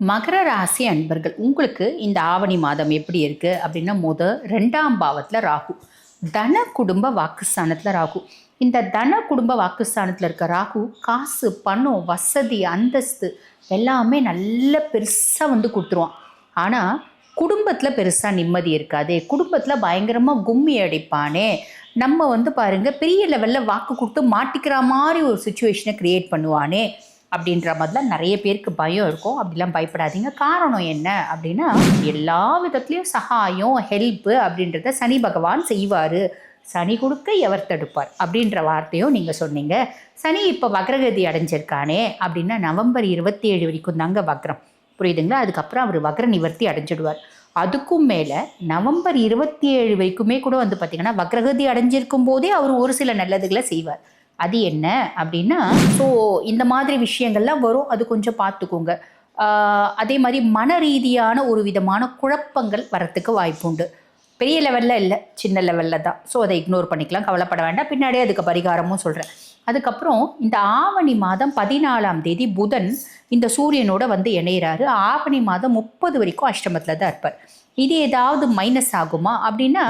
மகர ராசி அன்பர்கள் உங்களுக்கு இந்த ஆவணி மாதம் எப்படி இருக்குது அப்படின்னா முத ரெண்டாம் பாவத்தில் ராகு. தன குடும்ப வாக்குஸ்தானத்தில் ராகு. இந்த தன குடும்ப வாக்குஸ்தானத்தில் இருக்க ராகு காசு பணம் வசதி அந்தஸ்து எல்லாமே நல்ல பெருசாக வந்து கொடுத்துருவான் ஆனால் குடும்பத்தில் பெருசாக நிம்மதி இருக்காது. குடும்பத்தில் பயங்கரமாக கும்மி அடிப்பானே. நம்ம வந்து பாருங்கள் பெரிய லெவலில் வாக்கு கொடுத்து மாட்டிக்கிற மாதிரி ஒரு சுச்சுவேஷனை க்ரியேட் பண்ணுவானே. அப்படின்ற மாதிரிலாம் நிறைய பேருக்கு பயம் இருக்கும். அப்படிலாம் பயப்படாதீங்க. காரணம் என்ன அப்படின்னா எல்லா விதத்துலேயும் சகாயம் ஹெல்ப்பு அப்படின்றத சனி பகவான் செய்வார். சனி கொடுக்க எவர் தடுப்பார் அப்படின்ற வார்த்தையும் நீங்கள் சொன்னீங்க. சனி இப்போ வக்ரகதி அடைஞ்சிருக்கானே அப்படின்னா நவம்பர் இருபத்தி ஏழு வரைக்கும் தாங்க வக்ரம். புரியுதுங்களா? அதுக்கப்புறம் அவர் வக்ர நிவர்த்தி அடைஞ்சிடுவார். அதுக்கும் மேலே நவம்பர் இருபத்தி ஏழு வரைக்குமே கூட வந்து பார்த்திங்கன்னா வக்ரகதி அடைஞ்சிருக்கும் போதே அவர் ஒரு சில நல்லதுகளை செய்வார். அது என்ன அப்படின்னா ஸோ இந்த மாதிரி விஷயங்கள்லாம் வரும். அது கொஞ்சம் பார்த்துக்கோங்க. அதே மாதிரி மன ரீதியான ஒரு விதமான குழப்பங்கள் வரத்துக்கு வாய்ப்புண்டு பெரிய லெவலில் இல்லை சின்ன லெவலில் தான். ஸோ அதை இக்னோர் பண்ணிக்கலாம் கவலைப்பட வேண்டாம். பின்னாடியே அதுக்கு பரிகாரமும் சொல்கிறேன் அதுக்கப்புறம் இந்த ஆவணி மாதம் பதினாலாம் தேதி புதன் இந்த சூரியனோட வந்து இணையிறாரு. ஆவணி மாதம் முப்பது வரைக்கும் அஷ்டமத்தில் தான் இருப்பார். இது ஏதாவது மைனஸ் ஆகுமா அப்படின்னா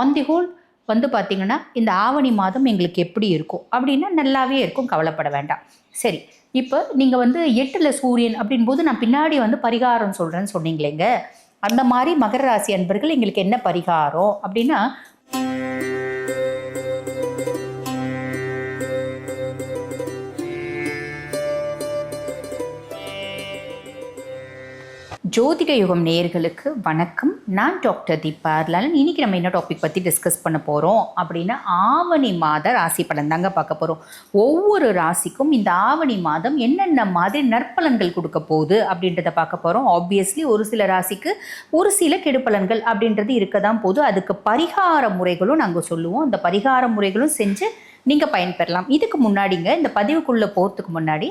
ஆன் தி ஹோல் வந்து பார்த்திங்கன்னா இந்த ஆவணி மாதம் எங்களுக்கு எப்படி இருக்கும்? அப்படின்னா நல்லாவே இருக்கும் கவலைப்பட வேண்டாம். சரி இப்போ நீங்கள் வந்து எட்டில் சூரியன் அப்படின்போது நான் பின்னாடி வந்து பரிகாரம் சொல்கிறேன்னு சொன்னீங்களேங்க. அந்த மாதிரி மகர ராசி அன்பர்கள் எங்களுக்கு என்ன பரிகாரம் அப்படின்னா ஜோதிட யுகம் நேயர்களுக்கு வணக்கம். நான் டாக்டர் தீபா லாலன் இன்னைக்கு நம்ம என்ன டாபிக் பற்றி டிஸ்கஸ் பண்ண போகிறோம் அப்படின்னா ஆவணி மாத ராசி பலன் தாங்க பார்க்க போகிறோம் ஒவ்வொரு ராசிக்கும் இந்த ஆவணி மாதம் என்னென்ன மாதிரி நற்பலன்கள் கொடுக்க போகுது அப்படின்றத பார்க்க போகிறோம் ஆப்வியஸ்லி ஒரு சில ராசிக்கு ஒரு சில கெடுப்பலன்கள் அப்படின்றது இருக்க தான் போது அதுக்கு பரிகார முறைகளும் நாங்கள் சொல்லுவோம். அந்த பரிகார முறைகளும் செஞ்சு நீங்கள் பயன்பெறலாம். இதுக்கு முன்னாடிங்க இந்த பதிவுக்குள்ளே போகிறதுக்கு முன்னாடி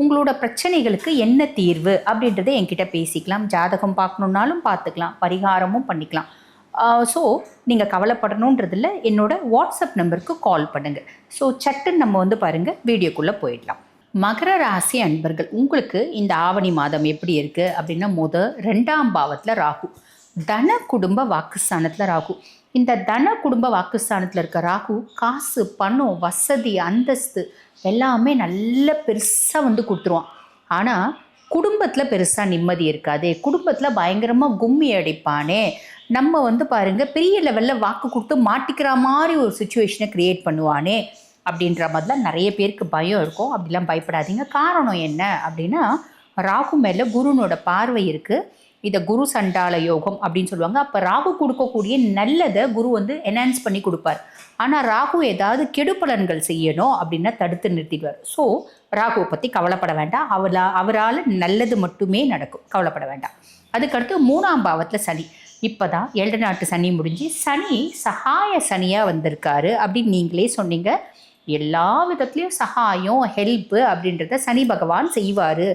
உங்களோட பிரச்சனைகளுக்கு என்ன தீர்வு அப்படின்றத என்கிட்ட பேசிக்கலாம். ஜாதகம் பார்க்கணுன்னாலும் பார்த்துக்கலாம். பரிகாரமும் பண்ணிக்கலாம். ஸோ நீங்கள் கவலைப்படணுன்றதில் என்னோட வாட்ஸ்அப் நம்பருக்கு கால் பண்ணுங்கள் ஸோ சட்டுன்னு நம்ம வந்து பாருங்கள் வீடியோக்குள்ளே போயிடலாம். மகர ராசி அன்பர்கள் உங்களுக்கு இந்த ஆவணி மாதம் எப்படி இருக்குது அப்படின்னா முத ரெண்டாம் பாவத்தில் ராகு. தன குடும்ப வாக்குஸ்தானத்தில் ராகு. இந்த தன குடும்ப வாக்குஸ்தானத்தில் இருக்க ராகு காசு பணம் வசதி அந்தஸ்து எல்லாமே நல்ல பெருசாக வந்து கொடுத்துருவான். ஆனால் குடும்பத்தில் பெருசாக நிம்மதி இருக்காது. குடும்பத்தில் பயங்கரமாக கும்மி அடிப்பானே. நம்ம வந்து பாருங்கள் பெரிய லெவலில் வாக்கு கொடுத்து மாட்டிக்கிற மாதிரி ஒரு சுச்சுவேஷனை க்ரியேட் பண்ணுவானே. அப்படின்ற மாதிரிலாம் நிறைய பேருக்கு பயம் இருக்கும். அப்படிலாம் பயப்படாதீங்க. காரணம் என்ன அப்படின்னா ராகு மேலே குருனோட பார்வை இருக்குது இதை குரு சண்டால யோகம் அப்படின்னு சொல்லுவாங்க. அப்போ ராகு கொடுக்கக்கூடிய நல்லதை குரு வந்து என்ஹான்ஸ் பண்ணி கொடுப்பார். ஆனால் ராகு ஏதாவது கெடுபலன்கள் செய்யணும் அப்படின்னா தடுத்து நிறுத்திடுவார். ஸோ ராகுவை பற்றி கவலைப்பட வேண்டாம். அவளா அவரால் நல்லது மட்டுமே நடக்கும். கவலைப்பட வேண்டாம். அதுக்கடுத்து மூணாம் பாவத்தில் சனி. இப்போ தான் ஏழு நாட்டு சனி முடிஞ்சு சனி சகாய சனியாக வந்திருக்காரு அப்படின்னு நீங்களே சொன்னீங்க. எல்லா விதத்துலேயும் சகாயம் ஹெல்ப்பு அப்படின்றத சனி பகவான் செய்வார்.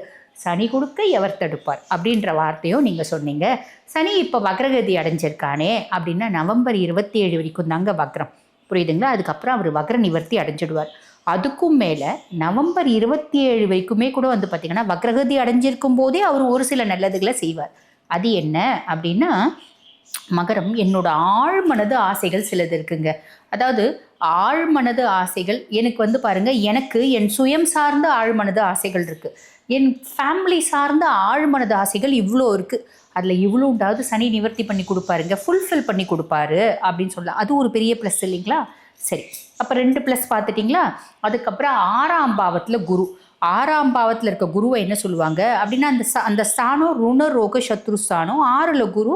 சனி கொடுக்க எவர் தடுப்பார் அப்படின்ற வார்த்தையும் நீங்கள் சொன்னீங்க. சனி இப்போ வக்ரகதி அடைஞ்சிருக்கானே அப்படின்னா நவம்பர் இருபத்தி ஏழு வரைக்கும் தாங்க வக்ரம். புரியுதுங்களா? அதுக்கப்புறம் அவர் வக்ர நிவர்த்தி அடைஞ்சிடுவார். அதுக்கும் மேலே நவம்பர் இருபத்தி ஏழு வரைக்குமே கூட வந்து பார்த்திங்கன்னா வக்ரகதி அடைஞ்சிருக்கும் போதே அவர் ஒரு சில நல்லதுகளை செய்வார். அது என்ன அப்படின்னா மகரம் என்னோட ஆழ்மனது ஆசைகள் சிலது இருக்குங்க. அதாவது ஆழ்மனது ஆசைகள் எனக்கு வந்து பாருங்க எனக்கு என் சுயம் சார்ந்த ஆழ்மனது ஆசைகள் இருக்கு. என் ஃபேமிலி சார்ந்த ஆழ்மனது ஆசைகள் இவ்வளோ இருக்கு. அதில் இவ்வளோண்டாவது சனி நிவர்த்தி பண்ணி கொடுப்பாருங்க ஃபுல்ஃபில் பண்ணி கொடுப்பாரு அப்படின்னு சொல்லலாம். அது ஒரு பெரிய ப்ளஸ் இல்லைங்களா? சரி. அப்போ ரெண்டு ப்ளஸ் பார்த்துட்டிங்களா? அதுக்கப்புறம் ஆறாம் பாவத்தில் குரு. ஆறாம் பாவத்தில் இருக்க குருவை என்ன சொல்லுவாங்க? அப்படின்னா அந்த அந்த ஸ்தானம் ருண ரோக சத்ரு ஸ்தானம் ஆறில் குரு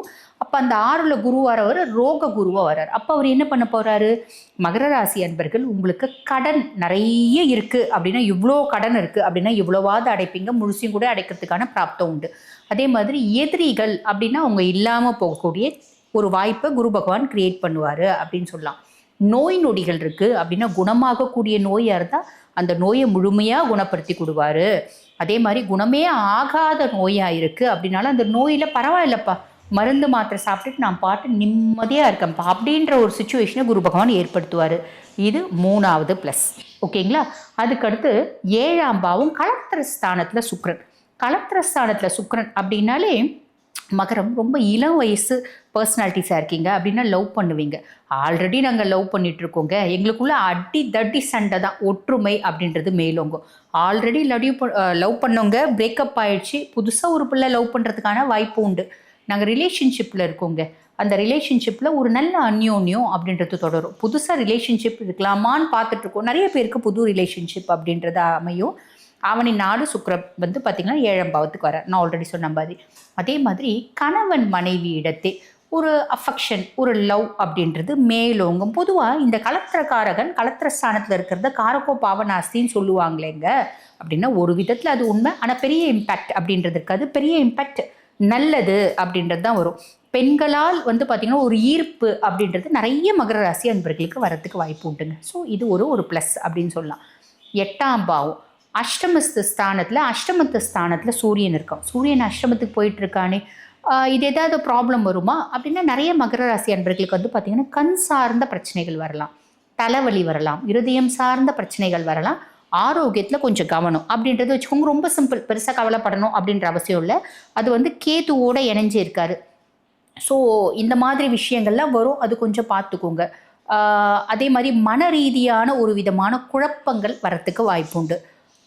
அப்போ அந்த ஆறுல குரு வரவர் ரோக குருவாக வர்றார். அப்போ அவர் என்ன பண்ண போகிறாரு மகர ராசி அன்பர்கள் உங்களுக்கு கடன் நிறைய இருக்குது அப்படின்னா இவ்வளோ கடன் இருக்குது அப்படின்னா இவ்வளோவாவது அடைப்பீங்க. முழுசையும் கூட அடைக்கிறதுக்கான பிராப்தம் உண்டு. அதே மாதிரி எதிரிகள் அப்படின்னா அவங்க இல்லாமல் போகக்கூடிய ஒரு வாய்ப்பை குரு பகவான் கிரியேட் பண்ணுவார் அப்படின்னு சொல்லலாம். நோய் நொடிகள் இருக்குது அப்படின்னா குணமாகக்கூடிய நோயாக இருந்தால் அந்த நோயை முழுமையாக குணப்படுத்தி கொடுவார். அதே மாதிரி குணமே ஆகாத நோயாக இருக்குது அப்படின்னாலும் அந்த நோயில் பரவாயில்லப்பா. மருந்து மாத்திரை சாப்பிட்டுட்டு நான் பாட்டு நிம்மதியாக இருக்கேன்ப்பா அப்படின்ற ஒரு சுச்சுவேஷனை குரு பகவான் ஏற்படுத்துவார். இது மூணாவது ப்ளஸ் ஓகேங்களா அதுக்கடுத்து ஏழாம் பாவம் கலத்திர ஸ்தானத்தில் சுக்ரன் கலத்திர ஸ்தானத்தில் சுக்ரன் அப்படின்னாலே மகரம் ரொம்ப இளம் வயசு பர்சனாலிட்டிஸாக இருக்கீங்க அப்படின்னா லவ் பண்ணுவீங்க. ஆல்ரெடி நாங்கள் லவ் பண்ணிட்டு இருக்கோங்க. அடி தட்டி சண்டை தான். ஒற்றுமை அப்படின்றது மேலோங்கும். ஆல்ரெடி லவ் லவ் பண்ணவங்க பிரேக்கப் ஆயிடுச்சு. புதுசாக ஒரு பிள்ளை லவ் பண்ணுறதுக்கான வாய்ப்பு உண்டு. நாங்கள் ரிலேஷன்ஷிப்பில் இருக்கோங்க. அந்த ரிலேஷன்ஷிப்பில் ஒரு நல்ல அந்யோன்யம் அப்படின்றது தொடரும். புதுசாக ரிலேஷன்ஷிப் இருக்கலாமான்னு பார்த்துட்ருக்கோம் நிறைய பேருக்கு புது ரிலேஷன்ஷிப் அப்படின்றது அமையும். அவனின் நாடு சுக்கிரன் வந்து பார்த்திங்கன்னா ஏழாம் பாவத்துக்கு வர நான் ஆல்ரெடி சொன்ன மாதிரி. அதே மாதிரி கணவன் மனைவி இடத்தே ஒரு அஃபெக்ஷன் ஒரு லவ் அப்படின்றது மேலோங்கும். பொதுவாக இந்த கலத்திரக்காரகன் கலத்திர ஸ்தானத்தில் இருக்கிறத காரக்கோ பாவனாஸ்தின்னு சொல்லுவாங்களேங்க. அப்படின்னா ஒரு விதத்தில் அது உண்மை. ஆனால் பெரிய இம்பேக்ட் அப்படின்றது இருக்காது. பெரிய இம்பேக்ட் நல்லது அப்படின்றது தான் வரும். பெண்களால் வந்து பார்த்திங்கன்னா ஒரு ஈர்ப்பு அப்படின்றது நிறைய மகர ராசி அன்பர்களுக்கு வரத்துக்கு வாய்ப்பு உண்டுங்க. ஸோ இது ஒரு ஒரு ப்ளஸ் அப்படின்னு சொல்லலாம். எட்டாம் பாவம். அஷ்டமஸ்து ஸ்தானத்தில் அஷ்டமத்து ஸ்தானத்தில் சூரியன் இருக்கான் சூரியன் அஷ்டமத்துக்கு போயிட்டுருக்கானே. இது ஏதாவது ப்ராப்ளம் வருமா? அப்படின்னா நிறைய மகர ராசி அன்பர்களுக்கு வந்து பார்த்திங்கன்னா கண் சார்ந்த பிரச்சனைகள் வரலாம். தலைவலி வரலாம். இருதயம் சார்ந்த பிரச்சனைகள் வரலாம். ஆரோக்கியத்தில் கொஞ்சம் கவனம். அப்படின்றது வச்சுக்கோங்க ரொம்ப சிம்பிள் பெருசாக கவலைப்படணும் அப்படின்ற அவசியம் இல்லை. அது வந்து கேத்துவோடு இணைஞ்சு இருக்காரு. ஸோ இந்த மாதிரி விஷயங்கள்லாம் வரும். அது கொஞ்சம் பார்த்துக்கோங்க. அதே மாதிரி மன ரீதியான ஒரு விதமான குழப்பங்கள் வரத்துக்கு வாய்ப்பு உண்டு.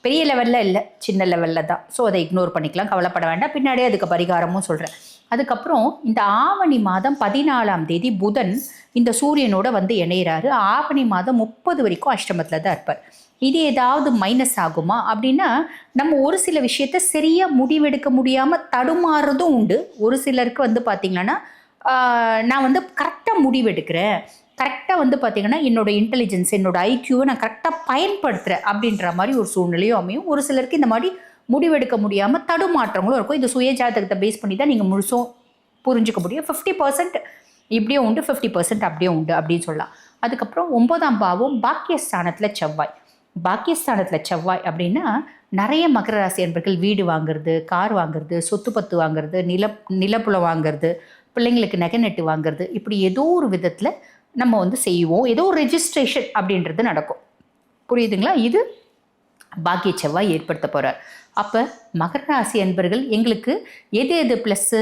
பெரிய லெவலில் இல்லை சின்ன லெவலில் தான். ஸோ அதை இக்னோர் பண்ணிக்கலாம். கவலைப்பட வேண்டாம். பின்னாடியே அதுக்கு பரிகாரமும் சொல்கிறேன் அதுக்கப்புறம் இந்த ஆவணி மாதம் பதினாலாம் தேதி புதன் இந்த சூரியனோட வந்து இணையிறாரு. ஆவணி மாதம் முப்பது வரைக்கும் அஷ்டமத்தில் தான் இருப்பார். இது ஏதாவது மைனஸ் ஆகுமா? அப்படின்னா நம்ம ஒரு சில விஷயத்த சரியாக முடிவெடுக்க முடியாமல் தடுமாறுறதும் உண்டு. ஒரு சிலருக்கு வந்து பார்த்திங்கன்னா நான் வந்து கரெக்டாக முடிவெடுக்கிறேன். கரெக்டாக வந்து பார்த்திங்கன்னா என்னோடய இன்டெலிஜென்ஸ் என்னோடய ஐக்கியூவை நான் கரெக்டாக பயன்படுத்துகிறேன் அப்படின்ற மாதிரி ஒரு சூழ்நிலையும் அமையும். ஒரு சிலருக்கு இந்த மாதிரி முடிவெடுக்க முடியாமல் தடுமாற்றங்களும் இருக்கும். இது சுய ஜாதகத்தை பேஸ் பண்ணி தான் நீங்கள் முழுசும் புரிஞ்சுக்க முடியும். ஃபிஃப்டி பர்சன்ட் இப்படியும் உண்டு ஃபிஃப்டி பர்சன்ட் அப்படியே உண்டு அப்படின்னு சொல்லலாம். அதுக்கப்புறம் ஒன்பதாம் பாவம் பாக்கியஸ்தானத்தில் செவ்வாய். பாக்கியஸ்தானத்தில் செவ்வாய் அப்படின்னா நிறைய மகர ராசி அன்பர்கள் வீடு வாங்குறது கார் வாங்குறது சொத்து பத்து வாங்குறது நில நிலப்புலம் வாங்குறது பிள்ளைங்களுக்கு நகை நட்டு வாங்குறது இப்படி ஏதோ ஒரு விதத்தில் நம்ம வந்து செய்வோம். ஏதோ ஒரு ரெஜிஸ்ட்ரேஷன் அப்படின்றது நடக்கும். புரியுதுங்களா? இது பாக்கிய செவ்வாய் ஏற்படுத்த போகிறார் அப்போ மகர ராசி அன்பர்கள் எங்களுக்கு எது எது ப்ளஸ்ஸு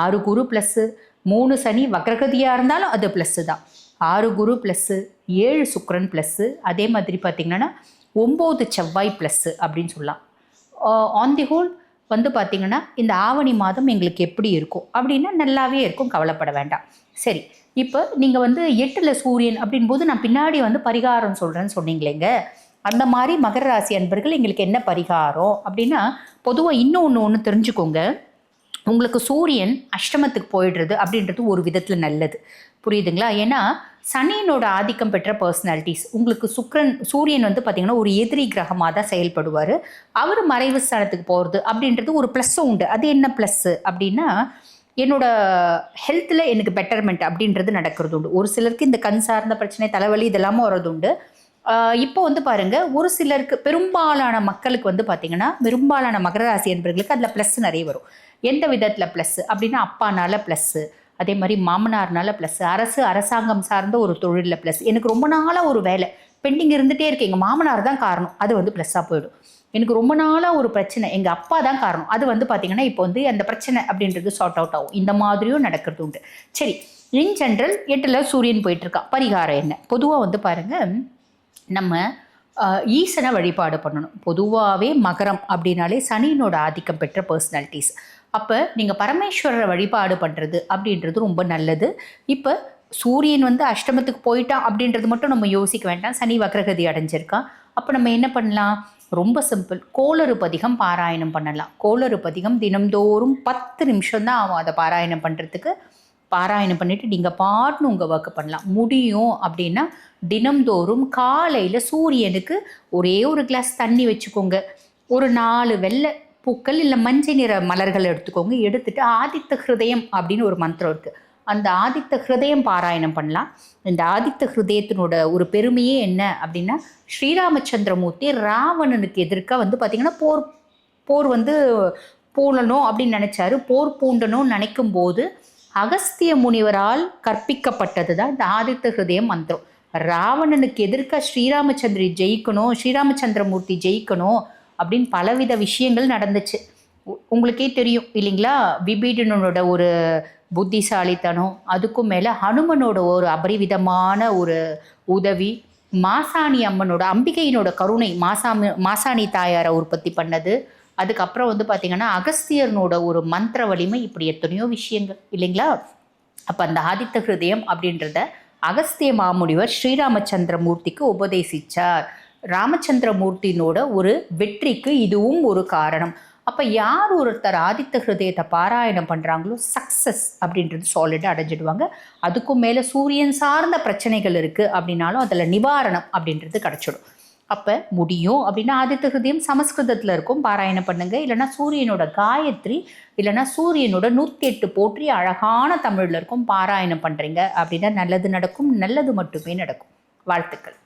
ஆறு குரு ப்ளஸ்ஸு மூணு சனி வக்ரகதியாக இருந்தாலும் அது ப்ளஸ்ஸு தான். ஆறு குரு ப்ளஸ்ஸு ஏழு சுக்கரன் ப்ளஸ்ஸு அதே மாதிரி பார்த்திங்கன்னா ஒம்பது செவ்வாய் ப்ளஸ்ஸு அப்படின்னு சொல்லலாம். ஆன் தி ஹோல் வந்து பார்த்திங்கன்னா இந்த ஆவணி மாதம் எங்களுக்கு எப்படி இருக்கும்? அப்படின்னா நல்லாவே இருக்கும் கவலைப்பட வேண்டாம். சரி இப்போ நீங்கள் வந்து எட்டில் சூரியன் அப்படின்போது நான் பின்னாடி வந்து பரிகாரம் சொல்கிறேன்னு சொன்னீங்களேங்க. அந்த மாதிரி மகர ராசி அன்பர்கள் எங்களுக்கு என்ன பரிகாரம் அப்படின்னா பொதுவாக இன்னும் ஒன்று ஒன்று தெரிஞ்சுக்கோங்க. உங்களுக்கு சூரியன் அஷ்டமத்துக்கு போயிடுறது அப்படின்றது ஒரு விதத்தில் நல்லது. புரியுதுங்களா? ஏன்னா சனியினோட ஆதிக்கம் பெற்ற பர்சனாலிட்டிஸ் உங்களுக்கு சுக்ரன் சூரியன் வந்து பார்த்திங்கன்னா ஒரு எதிரி கிரகமாக தான் செயல்படுவார். அவர் மறைவு ஸ்தானத்துக்கு போகிறது அப்படின்றது ஒரு ப்ளஸ்ஸும் உண்டு. அது என்ன ப்ளஸ்ஸு அப்படின்னா என்னோட ஹெல்த்தில் எனக்கு பெட்டர்மெண்ட் அப்படின்றது நடக்கிறது உண்டு. ஒரு சிலருக்கு இந்த கண் சார்ந்த பிரச்சனை தலைவலி இதெல்லாமும் வர்றது உண்டு. இப்போ வந்து பாருங்க ஒரு சிலருக்கு பெரும்பாலான மக்களுக்கு வந்து பார்த்தீங்கன்னா பெரும்பாலான மகர ராசி என்பவர்களுக்கு அதில் ப்ளஸ் நிறைய வரும். எந்த விதத்தில் ப்ளஸ் அப்படின்னா அப்பானால ப்ளஸ்ஸு அதே மாதிரி மாமனார்னால ப்ளஸ் அரசு அரசாங்கம் சார்ந்த ஒரு தொழிலில் ப்ளஸ் எனக்கு ரொம்ப நாளாக ஒரு வேலை. பெண்டிங் இருந்துகிட்டே இருக்கு. எங்கள் மாமனார் தான் காரணம். அது வந்து ப்ளஸ்ஸாக போயிடும். எனக்கு ரொம்ப நாளாக ஒரு பிரச்சனை. எங்கள் அப்பா தான் காரணம். அது வந்து பார்த்திங்கன்னா இப்போ வந்து அந்த பிரச்சனை அப்படின்றது சார்ட் அவுட் ஆகும். இந்த மாதிரியும் நடக்கிறது உண்டு. சரி இன் ஜென்ரல் எட்டில் சூரியன் போயிட்டுருக்கா பரிகாரம் என்ன? பொதுவாக வந்து பாருங்கள் நம்ம ஈசனை வழிபாடு பண்ணணும். பொதுவாகவே மகரம் அப்படின்னாலே சனியினோட ஆதிக்கம் பெற்ற பர்சனாலிட்டிஸ் அப்போ நீங்கள் பரமேஸ்வரரை வழிபாடு பண்ணுறது அப்படின்றது ரொம்ப நல்லது. இப்போ சூரியன் வந்து அஷ்டமத்துக்கு போயிட்டான் அப்படின்றது மட்டும் நம்ம யோசிக்க வேண்டாம். சனி வக்ரகதி அடைஞ்சிருக்கான் அப்போ நம்ம என்ன பண்ணலாம்? ரொம்ப சிம்பிள் கோளறு பதிகம் பாராயணம் பண்ணலாம். கோளறு பதிகம் தினம்தோறும் பத்து நிமிஷம் தான் ஆகும் அதை பாராயணம் பண்ணுறதுக்கு பாராயணம் பண்ணிவிட்டு நீங்கள் பாட்டுன்னு உங்கள் ஒர்க்கு பண்ணலாம். முடியும் அப்படின்னா தினம்தோறும் காலையில் சூரியனுக்கு ஒரே ஒரு கிளாஸ் தண்ணி வச்சுக்கோங்க. ஒரு நாலு வெள்ளை பூக்கள் இல்லை மஞ்சள் நிற மலர்கள் எடுத்துக்கோங்க. எடுத்துட்டு ஆதித்த ஹிருதயம் அப்படின்னு ஒரு மந்திரம் இருக்குது அந்த ஆதித்த ஹிருதயம் பாராயணம் பண்ணலாம். இந்த ஆதித்த ஹிருதயத்தினோட ஒரு பெருமையே என்ன அப்படின்னா ஸ்ரீராமச்சந்திரமூர்த்தி ராவணனுக்கு எதிர்க்க வந்து பார்த்திங்கன்னா போர் போர் வந்து பூணணும் அப்படின்னு நினச்சாரு. போர் பூண்டணும்னு நினைக்கும் போது அகஸ்திய முனிவரால் கற்பிக்கப்பட்டது தான் இந்த ஆதித்த ஹிருதயம் மந்திரம். ராவணனுக்கு எதிர்க்க ஸ்ரீராமச்சந்திரி ஜெயிக்கணும் ஸ்ரீராமச்சந்திரமூர்த்தி ஜெயிக்கணும் அப்படின்னு பலவித விஷயங்கள் நடந்துச்சு. உ- உங்களுக்கே தெரியும் இல்லைங்களா? விபீடனோட ஒரு புத்திசாலித்தனம் அதுக்கும் மேலே ஹனுமனோட ஒரு அபரிவிதமான ஒரு உதவி மாசாணி அம்மனோட அம்பிகையினோட கருணை மாசாமி மாசாணி தாயாரை உற்பத்தி பண்ணது. அதுக்கப்புறம் வந்து பார்த்திங்கன்னா அகஸ்தியர்னோட ஒரு மந்திர வலிமை இப்படி எத்தனையோ விஷயங்கள் இல்லைங்களா? அப்போ அந்த ஆதித்த ஹிருதயம் அப்படின்றத அகஸ்திய மாமுனிவர் ஸ்ரீராமச்சந்திரமூர்த்திக்கு உபதேசித்தார் ராமச்சந்திரமூர்த்தினோட ஒரு வெற்றிக்கு இதுவும் ஒரு காரணம். அப்போ யார் ஒருத்தர் ஆதித்த ஹிருதயத்தை பாராயணம் பண்ணுறாங்களோ சக்ஸஸ் அப்படின்றது சாலிடாக அடைஞ்சிடுவாங்க. அதுக்கும் மேலே சூரியன் சார்ந்த பிரச்சனைகள் இருக்குது அப்படின்னாலும் அதில் நிவாரணம் அப்படின்றது கிடச்சிடும். அப்போ முடியும் அப்படின்னா ஆதித்த ஹிருதயம் சமஸ்கிருதத்தில் இருக்கும். பாராயணம் பண்ணுங்கள் இல்லைன்னா சூரியனோட காயத்ரி இல்லைன்னா சூரியனோட நூற்றி எட்டு போற்றி அழகான தமிழில் இருக்கும். பாராயணம் பண்ணுறீங்க அப்படின்னா நல்லது நடக்கும் நல்லது மட்டுமே நடக்கும். வாழ்த்துக்கள்.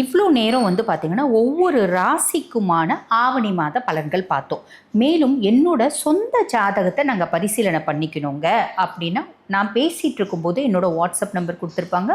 இவ்வளோ நேரம் வந்து பார்த்திங்கன்னா ஒவ்வொரு ராசிக்குமான ஆவணி மாத பலன்கள் பார்த்தோம். மேலும் என்னோட சொந்த ஜாதகத்தை நாங்கள் பரிசீலனை பண்ணிக்கணுங்க அப்படின்னா நான் பேசிகிட்டு இருக்கும்போது என்னோடய வாட்ஸ்அப் நம்பர் கொடுத்துருப்பாங்க.